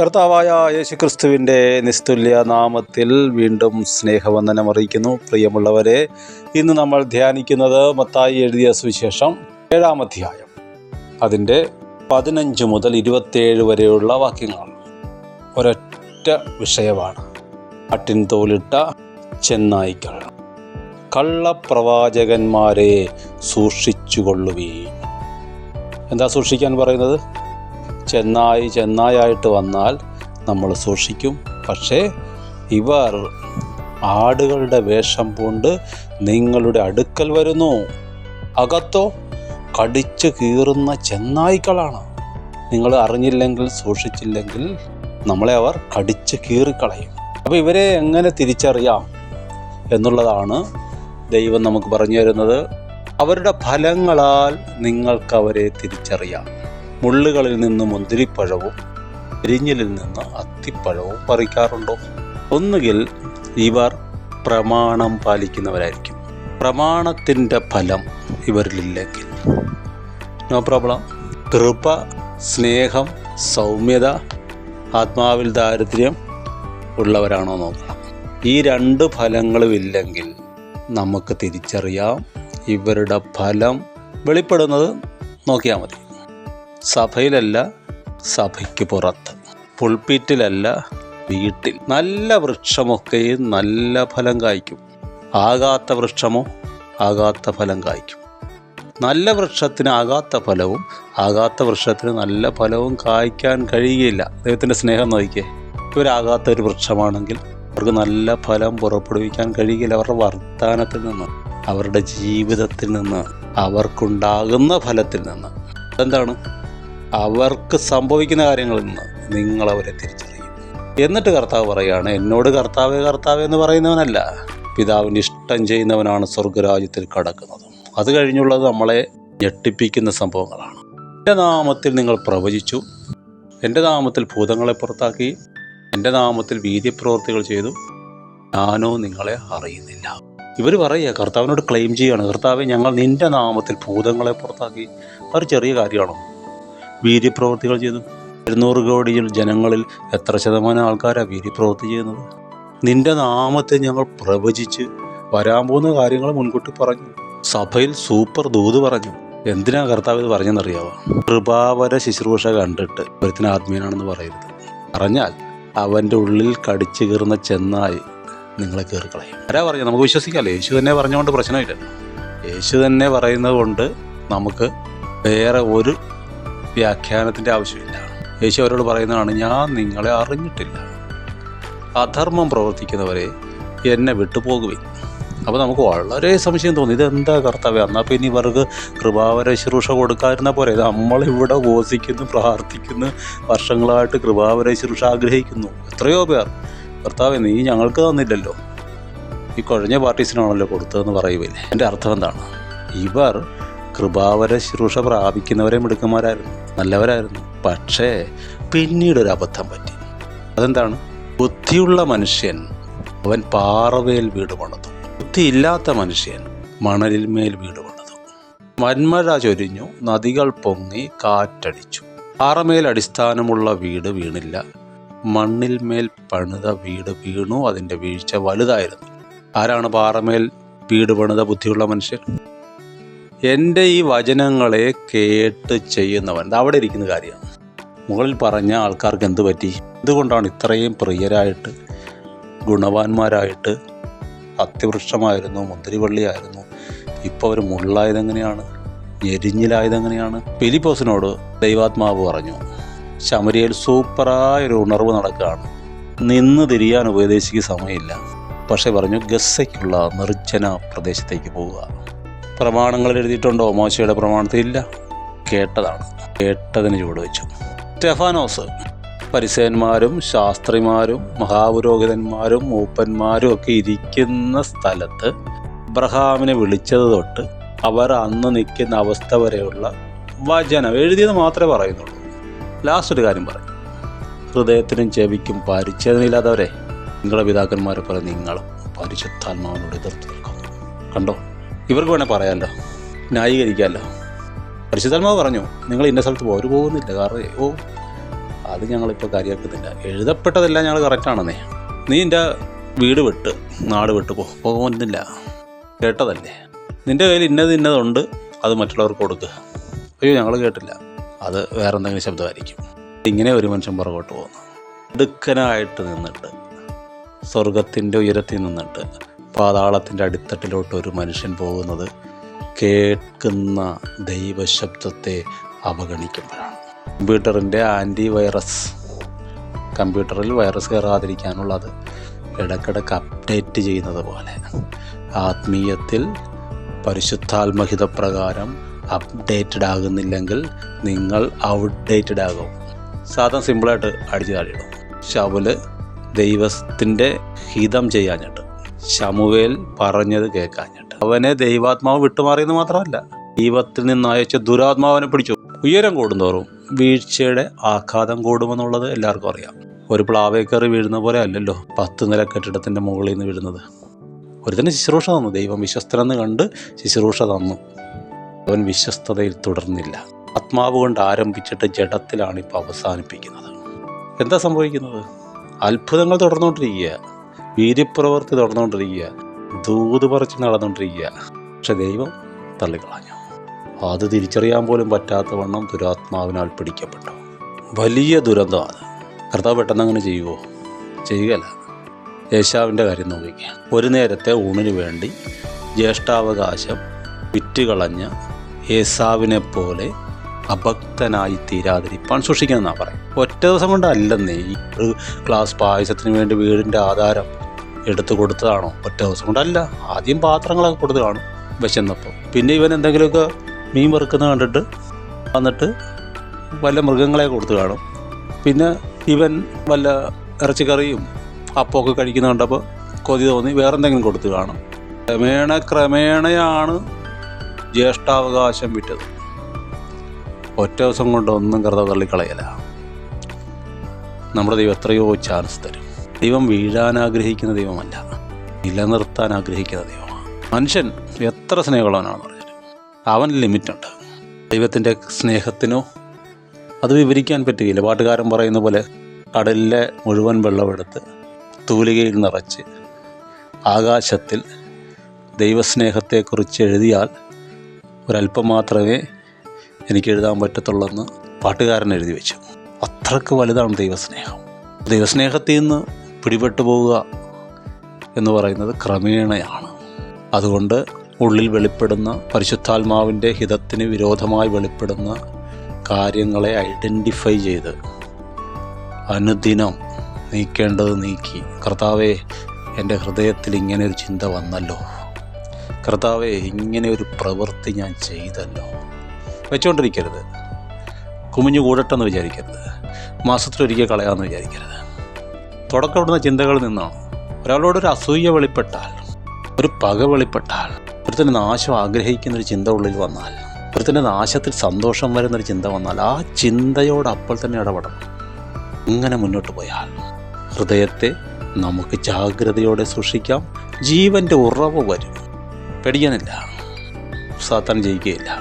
കർത്താവായ യേശുക്രിസ്തുവിന്റെ നിസ്തുല്യ നാമത്തിൽ വീണ്ടും സ്നേഹവന്ദനം അറിയിക്കുന്നു. പ്രിയമുള്ളവരെ ഇന്ന് നമ്മൾ ധ്യാനിക്കുന്നത് മത്തായി എഴുതിയ സുവിശേഷം ഏഴാം അധ്യായം. അതിന്റെ പതിനഞ്ച് മുതൽ ഇരുപത്തേഴ് വരെയുള്ള വാക്യങ്ങളാണ് ഒരൊറ്റ വിഷയമാണ്. അട്ടിൻ തോലിട്ട ചെന്നായ്ക്കൾ. കള്ളപ്രവാചകന്മാരെ സൂക്ഷിച്ചുകൊള്ളുകയും എന്താ സൂക്ഷിക്കാൻ പറയുന്നത്? ചെന്നായി ചെന്നായായിട്ട് വന്നാൽ നമ്മൾ സൂക്ഷിക്കും. പക്ഷേ ഇവർ ആടുകളുടെ വേഷം പൂണ്ട് നിങ്ങളുടെ അടുക്കൽ വരുന്നു. അകത്തോ കടിച്ചു കീറുന്ന ചെന്നായ്ക്കളാണ്. നിങ്ങൾ അറിഞ്ഞില്ലെങ്കിൽ സൂക്ഷിച്ചില്ലെങ്കിൽ നമ്മളെ അവർ കടിച്ചു കീറിക്കളയും. അപ്പോൾ ഇവരെ എങ്ങനെ തിരിച്ചറിയാം എന്നുള്ളതാണ് ദൈവം നമുക്ക് പറഞ്ഞു തരുന്നത്. അവരുടെ ഫലങ്ങളാൽ നിങ്ങൾക്കവരെ തിരിച്ചറിയാം. മുള്ളുകളിൽ നിന്ന് മുന്തിരിപ്പഴവും എരിഞ്ഞിലിൽ നിന്ന് അത്തിപ്പഴവും പറിക്കാറുണ്ടോ? ഒന്നുകിൽ ഇവർ പ്രമാണം പാലിക്കുന്നവരായിരിക്കും. പ്രമാണത്തിന്റെ ഫലം ഇവരിലില്ലെങ്കിൽ. No problem. കൃപ സ്നേഹം സൗമ്യത ആത്മാവിൽ ദാരിദ്ര്യം ഉള്ളവരാണോ നോക്കണം. ഈ രണ്ട് ഫലങ്ങളും ഇല്ലെങ്കിൽ നമുക്ക് തിരിച്ചറിയാം ഇവരുടെ ഫലം വെളിപ്പെടുന്നത് നോക്കിയാൽ മതി. സഭയിലല്ല സഭയ്ക്ക് പുറത്ത്. പുൾപ്പീറ്റിലല്ല വീട്ടിൽ. നല്ല വൃക്ഷമൊക്കെയും നല്ല ഫലം കായ്ക്കും. ആകാത്ത വൃക്ഷമോ ആകാത്ത ഫലം കായ്ക്കും. നല്ല വൃക്ഷത്തിന് ആകാത്ത ഫലവും ആകാത്ത വൃക്ഷത്തിന് നല്ല ഫലവും കായ്ക്കാൻ കഴിയുകയില്ല. ദൈവത്തിന്റെ സ്നേഹം നോക്കിക്കേ. ഇവരാകാത്ത ഒരു വൃക്ഷമാണെങ്കിൽ അവർക്ക് നല്ല ഫലം പുറപ്പെടുവിക്കാൻ കഴിയുകയില്ല. അവരുടെ വർത്തമാനത്തിൽ നിന്ന് അവരുടെ ജീവിതത്തിൽ നിന്ന് അവർക്കുണ്ടാകുന്ന ഫലത്തിൽ നിന്ന്. എന്താണ് അവർക്ക് സംഭവിക്കുന്ന കാര്യങ്ങളിൽ നിന്ന് നിങ്ങൾ അവരെ തിരിച്ചറിയും. എന്നിട്ട് കർത്താവ് പറയുകയാണ് എന്നോട് കർത്താവ് കർത്താവ് എന്ന് പറയുന്നവനല്ല. പിതാവിന് ഇഷ്ടം ചെയ്യുന്നവനാണ് സ്വർഗരാജ്യത്തിൽ കടക്കുന്നത്. അത് കഴിഞ്ഞുള്ളത് നമ്മളെ ഞെട്ടിപ്പിക്കുന്ന സംഭവങ്ങളാണ്. എന്റെ നാമത്തിൽ നിങ്ങൾ പ്രവചിച്ചു. എന്റെ നാമത്തിൽ ഭൂതങ്ങളെ പുറത്താക്കി. എന്റെ നാമത്തിൽ വീര്യപ്രവർത്തികൾ ചെയ്തു. ഞാനോ നിങ്ങളെ അറിയുന്നില്ല. ഇവർ പറയുക കർത്താവിനോട് ക്ലെയിം ചെയ്യുകയാണ് കർത്താവെ ഞങ്ങൾ നിന്റെ നാമത്തിൽ ഭൂതങ്ങളെ പുറത്താക്കി. അവർ ചെറിയ കാര്യമാണോ? വീര്യപ്രവൃത്തികൾ ചെയ്തു ഇരുന്നൂറ് കോടി ജനങ്ങളിൽ എത്ര ശതമാനം ആൾക്കാരാണ് വീര്യപ്രവൃത്തി ചെയ്യുന്നത്? നിന്റെ നാമത്തെ ഞങ്ങൾ പ്രവചിച്ച് വരാൻ പോകുന്ന കാര്യങ്ങൾ മുൻകൂട്ടി പറഞ്ഞു. സഭയിൽ സൂപ്പർ ദൂത് പറഞ്ഞു. എന്തിനാ കർത്താവ് ഇത് പറഞ്ഞെന്നറിയാവോ? കൃപാവര ശുശ്രൂഷ കണ്ടിട്ട് ഒരുത്തിന് ആത്മീയനാണെന്ന് പറയരുത്. പറഞ്ഞാൽ അവന്റെ ഉള്ളിൽ കടിച്ചു കീറുന്ന ചെന്നായി നിങ്ങളെ കയറിക്കളയും ആരാ പറഞ്ഞു നമുക്ക് വിശ്വസിക്കാമല്ലോ. യേശു തന്നെ പറഞ്ഞുകൊണ്ട് പ്രശ്നമില്ല. യേശു തന്നെ പറയുന്നത് കൊണ്ട് നമുക്ക് വേറെ ഒരു വ്യാഖ്യാനത്തിന്റെ ആവശ്യമില്ല. യേശു അവരോട് പറയുന്നതാണ് ഞാൻ നിങ്ങളെ അറിഞ്ഞിട്ടില്ല. അധർമ്മം പ്രവർത്തിക്കുന്നവരെ എന്നെ വിട്ടുപോകുവിൻ. അപ്പോൾ നമുക്ക് വളരെ സംശയം തോന്നി ഇതെന്താ കർത്താവ്യം എന്നാൽ പിന്നെ ഇവർക്ക് കൃപാവര ശുശ്രൂഷ കൊടുക്കാതിരുന്ന പോലെ നമ്മളിവിടെ ഘോഷിക്കുന്നു പ്രാർത്ഥിക്കുന്നു വർഷങ്ങളായിട്ട് കൃപാവര ശുശ്രൂഷ ആഗ്രഹിക്കുന്നു. എത്രയോ പേർ കർത്താവ് നീ ഞങ്ങൾക്ക് തന്നില്ലല്ലോ. ഈ കുഴഞ്ഞ പാർട്ടീസിനാണല്ലോ കൊടുത്തതെന്ന് പറയുകയില്ലേ എന്റെ അർത്ഥം എന്താണ്? ഇവർ കൃപാവര ശുശ്രൂഷ പ്രാപിക്കുന്നവരെ മിടുക്കന്മാരായിരുന്നു. നല്ലവരായിരുന്നു. പക്ഷേ പിന്നീട് ഒരു അബദ്ധം പറ്റി. അതെന്താണ്? ബുദ്ധിയുള്ള മനുഷ്യൻ അവൻ പാറവേൽ വീട് പണിതു. ബുദ്ധിയില്ലാത്ത മനുഷ്യൻ മണലിൽ മേൽ വീട് പണിതു. വന്മഴ ചൊരിഞ്ഞു നദികൾ പൊങ്ങി കാറ്റടിച്ചു. പാറമേൽ അടിസ്ഥാനമുള്ള വീട് വീണില്ല. മണ്ണിൽ മേൽ പണിത വീട് വീണു അതിന്റെ വീഴ്ച വലുതായിരുന്നു. ആരാണ് പാറമേൽ വീട് പണിത ബുദ്ധിയുള്ള മനുഷ്യൻ? എന്റെ ഈ വചനങ്ങളെ കേട്ട് ചെയ്യുന്നവൻ. അവിടെ ഇരിക്കുന്ന കാര്യമാണ് മുകളിൽ പറഞ്ഞ ആൾക്കാർക്ക് എന്ത് പറ്റി? എന്തുകൊണ്ടാണ് ഇത്രയും പ്രിയരായിട്ട് ഗുണവാന്മാരായിട്ട് അത്യവൃക്ഷമായിരുന്നു മുന്തിരിവള്ളിയായിരുന്നു? ഇപ്പോൾ അവർ മുള്ളായതെങ്ങനെയാണ്? ഞെരിഞ്ഞിലായതെങ്ങനെയാണ്? ഫിലിപ്പോസിനോട് ദൈവാത്മാവ് പറഞ്ഞു ശമരിയിൽ സൂപ്പറായ ഒരു ഉണർവ് നടക്കുകയാണ്. നിന്ന് തിരിയാൻ ഉപദേശിക്ക് സമയമില്ല. പക്ഷേ പറഞ്ഞു ഗസ്സയ്ക്കുള്ള നിർജന പ്രദേശത്തേക്ക് പോവുക. പ്രമാണങ്ങൾ എഴുതിയിട്ടുണ്ടോ? മോശയുടെ പ്രമാണത്തിൽ ഇല്ല. കേട്ടതാണ്. കേട്ടതിന് ചുവട് വെച്ചു. സ്റ്റെഫാനോസ്. പരിസേന്മാരും ശാസ്ത്രിമാരും മഹാപുരോഹിതന്മാരും മൂപ്പന്മാരും ഒക്കെ ഇരിക്കുന്ന സ്ഥലത്ത് അബ്രഹാമിനെ വിളിച്ചത് തൊട്ട് അവർ അന്ന് നിൽക്കുന്ന അവസ്ഥ വരെയുള്ള വചനം എഴുതിയത് മാത്രമേ പറയുന്നുള്ളൂ. ലാസ്റ്റ് ഒരു കാര്യം പറയും. ഹൃദയത്തിനും ചെവിക്കും പരിച്ഛേദനയില്ലാത്തവരെ നിങ്ങളുടെ പിതാക്കന്മാരെ പോലെ നിങ്ങളും പരിശുദ്ധാത്മാവിനോട് എതിർത്ത് നിൽക്കും കണ്ടോ? ഇവർക്ക് വേണേൽ പറയാമല്ലോ ന്യായീകരിക്കാമല്ലോ പരിശുദ്ധാത്മാവ് പറഞ്ഞു നിങ്ങൾ ഇന്ന സ്ഥലത്ത് പോകും അവർ പോകുന്നില്ല. കാരണം ഓ അത് ഞങ്ങളിപ്പോൾ കാര്യമാക്കുന്നില്ല എഴുതപ്പെട്ടതെല്ലാം ഞങ്ങൾ കറക്റ്റാണെന്നേ നീ എന്റെ വീട് വിട്ട് നാട് വിട്ട് പോ പോകുന്നില്ല. കേട്ടതല്ലേ? നിന്റെ കയ്യിൽ ഇന്നത് ഇന്നതുണ്ട് അത് മറ്റുള്ളവർക്ക് കൊടുക്കുക അയ്യോ ഞങ്ങൾ കേട്ടില്ല. അത് വേറെ എന്തെങ്കിലും ശബ്ദമായിരിക്കും. ഇങ്ങനെ ഒരു മനുഷ്യൻ പുറകോട്ട് പോകുന്നു. ഇടുക്കനായിട്ട് നിന്നിട്ട് സ്വർഗത്തിന്റെ ഉയരത്തിൽ നിന്നിട്ട് പാതാളത്തിന്റെ അടിത്തട്ടിലോട്ട് ഒരു മനുഷ്യൻ പോകുന്നത് കേൾക്കുന്ന ദൈവശബ്ദത്തെ അവഗണിക്കുമ്പോഴാണ്. കമ്പ്യൂട്ടറിന്റെ ആന്റി വൈറസ് കമ്പ്യൂട്ടറിൽ വൈറസ് കയറാതിരിക്കാനുള്ളത് ഇടയ്ക്കിടയ്ക്ക് അപ്ഡേറ്റ് ചെയ്യുന്നത് പോലെ. ആത്മീയത്തിൽ പരിശുദ്ധാത്മഹിത പ്രകാരം അപ്ഡേറ്റഡ് ആകുന്നില്ലെങ്കിൽ നിങ്ങൾ ഔട്ട്ഡേറ്റഡ് ആകും. സാധാരണ സിമ്പിളായിട്ട് അടിച്ചു താഴെയിടും ശവൽ ദൈവത്തിന്റെ ഹിതം ചെയ്യാഞ്ഞിട്ട് ശമുവേൽ പറഞ്ഞത് കേൾക്കാഞ്ഞിട്ട്. അവനെ ദൈവാത്മാവ് വിട്ടുമാറിയെന്ന് മാത്രമല്ല ദൈവത്തിൽ നിന്ന് അയച്ച ദുരാത്മാവിനെ പിടിച്ചു. ഉയരം കൂടുന്തോറും വീഴ്ചയുടെ ആഘാതം കൂടുമെന്നുള്ളത് എല്ലാവർക്കും അറിയാം. ഒരു പ്ലാവേ കയറി വീഴുന്ന പോലെ അല്ലല്ലോ പത്ത് നില കെട്ടിടത്തിന്റെ മുകളിൽ നിന്ന് വീഴുന്നത്. ഒരുത്തന്നെ ശുശ്രൂഷ തന്നു. ദൈവം വിശ്വസ്തനെന്ന് കണ്ട് ശുശ്രൂഷ തന്നു. അവൻ വിശ്വസ്തതയിൽ തുടർന്നില്ല. ആത്മാവ് കൊണ്ട് ആരംഭിച്ചിട്ട് ജഡത്തിലാണ് ഇപ്പോൾ അവസാനിപ്പിക്കുന്നത്. എന്താ സംഭവിക്കുന്നത്? അത്ഭുതങ്ങൾ തുടർന്നുകൊണ്ടിരിക്കുക വീര്യപ്രവൃത്തി തുടർന്നുകൊണ്ടിരിക്കുക ദൂത് പറിച്ച് നടന്നുകൊണ്ടിരിക്കുക. പക്ഷെ ദൈവം തള്ളിക്കളഞ്ഞു. അത് തിരിച്ചറിയാൻ പോലും പറ്റാത്ത വണ്ണം ദുരാത്മാവിനാൽ പിടിക്കപ്പെട്ടു. വലിയ ദുരന്തമാണ് കർത്താവ് പെട്ടെന്ന് അങ്ങനെ ചെയ്യുമോ ചെയ്യുകയല്ല. യേശാവിന്റെ കാര്യം നോക്കിക്കുക ഒരു നേരത്തെ ഊണിന് വേണ്ടി ജ്യേഷ്ഠാവകാശം വിറ്റുകളഞ്ഞ യേസാവിനെ പോലെ അഭക്തനായി തീരാതിരിപ്പാൻ സൂക്ഷിക്കണം എന്നാണ് പറയും ഒറ്റ ദിവസം കൊണ്ടല്ലെന്നേ ഒരു ഗ്ലാസ് പായസത്തിന് വേണ്ടി വീടിന്റെ ആധാരം എടുത്തു കൊടുത്തതാണോ? ഒറ്റ ദിവസം കൊണ്ടല്ല. ആദ്യം പാത്രങ്ങളൊക്കെ കൊടുത്ത് കാണും. വിശന്നപ്പോൾ. പിന്നെ ഇവൻ എന്തെങ്കിലുമൊക്കെ മീൻ വറുക്കുന്നത് കണ്ടിട്ട് വന്നിട്ട് വല്ല മൃഗങ്ങളെ കൊടുത്തു കാണും. പിന്നെ ഇവൻ വല്ല ഇറച്ചിക്കറിയും അപ്പമൊക്കെ കഴിക്കുന്ന കണ്ടപ്പോൾ കൊതി തോന്നി. വേറെ എന്തെങ്കിലും കൊടുത്തു കാണും. ക്രമേണ ക്രമേണയാണ് ജ്യേഷ്ഠാവകാശം വിറ്റത്. ഒറ്റ ദിവസം കൊണ്ട് ഒന്നും കറുത തള്ളിക്കളയല നമ്മുടെ ദൈവം എത്രയോ ചാൻസ് തരും. ദൈവം വീഴാൻ ആഗ്രഹിക്കുന്ന ദൈവമല്ല. നിലനിർത്താൻ ആഗ്രഹിക്കുന്ന ദൈവമാണ്. മനുഷ്യൻ എത്ര സ്നേഹമുള്ളവനാണെന്ന് പറഞ്ഞാൽ അവൻ ലിമിറ്റുണ്ട്. ദൈവത്തിന്റെ സ്നേഹത്തിനോ അത് വിവരിക്കാൻ പറ്റുകയില്ല. പാട്ടുകാരൻ പറയുന്ന പോലെ കടലിലെ മുഴുവൻ വെള്ളമെടുത്ത് തൂലികയിൽ നിറച്ച് ആകാശത്തിൽ ദൈവസ്നേഹത്തെക്കുറിച്ച് എഴുതിയാൽ ഒരല്പം മാത്രമേ എനിക്ക് എഴുതാൻ പറ്റത്തുള്ളെന്ന് പാട്ടുകാരൻ എഴുതി വെച്ചു. അത്രയ്ക്ക് വലുതാണ് ദൈവസ്നേഹം. ദൈവസ്നേഹത്തിൽ നിന്ന് പിടിപെട്ടു പോവുക എന്ന് പറയുന്നത് ക്രമേണയാണ്. അതുകൊണ്ട് ഉള്ളിൽ വെളിപ്പെടുന്ന പരിശുദ്ധാത്മാവിന്റെ ഹിതത്തിന് വിരോധമായി വെളിപ്പെടുന്ന കാര്യങ്ങളെ ഐഡന്റിഫൈ ചെയ്ത് അനുദിനം നീക്കേണ്ടത് നീക്കി. കർത്താവെ എന്റെ ഹൃദയത്തിൽ ഇങ്ങനെ ഒരു ചിന്ത വന്നല്ലോ. കർത്താവെ ഇങ്ങനെ ഒരു പ്രവൃത്തി ഞാൻ ചെയ്തല്ലോ. വെച്ചുകൊണ്ടിരിക്കരുത് കുമിഞ്ഞു കൂടട്ടെന്ന് വിചാരിക്കരുത്. മാസത്തിലൊരിക്കൽ കളയാമെന്ന് വിചാരിക്കരുത്. തുടക്കം ഇടുന്ന ചിന്തകളിൽ നിന്നാണ് ഒരാളോടൊരു അസൂയ വെളിപ്പെട്ടാൽ ഒരു പക വെളിപ്പെട്ടാൽ ഒരുത്തിന് നാശം ആഗ്രഹിക്കുന്ന ഒരു ചിന്ത ഉള്ളിൽ വന്നാൽ ഒരുത്തിന്റെ നാശത്തിൽ സന്തോഷം വരുന്നൊരു ചിന്ത വന്നാൽ ആ ചിന്തയോട് അപ്പോൾ തന്നെ ഇടപെടണം. ഇങ്ങനെ മുന്നോട്ട് പോയാൽ ഹൃദയത്തെ നമുക്ക് ജാഗ്രതയോടെ സൂക്ഷിക്കാം. ജീവന്റെ ഉറവ് വരും. പേടിക്കാനില്ല. സാത്താൻ ജയിക്കുകയില്ല.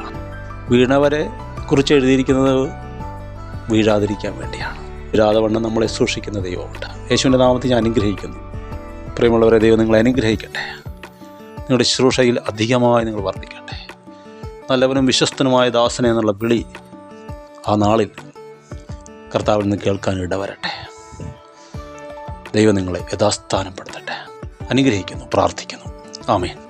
വീണവരെ കുറിച്ച് എഴുതിയിരിക്കുന്നത് വീഴാതിരിക്കാൻ വേണ്ടിയാണ്. വീഴാതെ വണ്ണം നമ്മളെ സൂക്ഷിക്കുന്ന ദൈവമുണ്ട്. യേശുവിന്റെ നാമത്തിൽ ഞാൻ അനുഗ്രഹിക്കുന്നു. പ്രിയമുള്ളവരെ ദൈവം നിങ്ങളെ അനുഗ്രഹിക്കട്ടെ. നിങ്ങളുടെ ശുശ്രൂഷയിൽ അധികമായി നിങ്ങൾ വർദ്ധിക്കട്ടെ നല്ലവനും വിശ്വസ്തനുമായ ദാസനെ എന്നുള്ള വിളി ആ നാളിൽ കർത്താവിൽ നിന്ന് കേൾക്കാൻ ഇടവരട്ടെ. ദൈവം നിങ്ങളെ യഥാസ്ഥാനപ്പെടുത്തട്ടെ. അനുഗ്രഹിക്കുന്നു പ്രാർത്ഥിക്കുന്നു. ആമേൻ.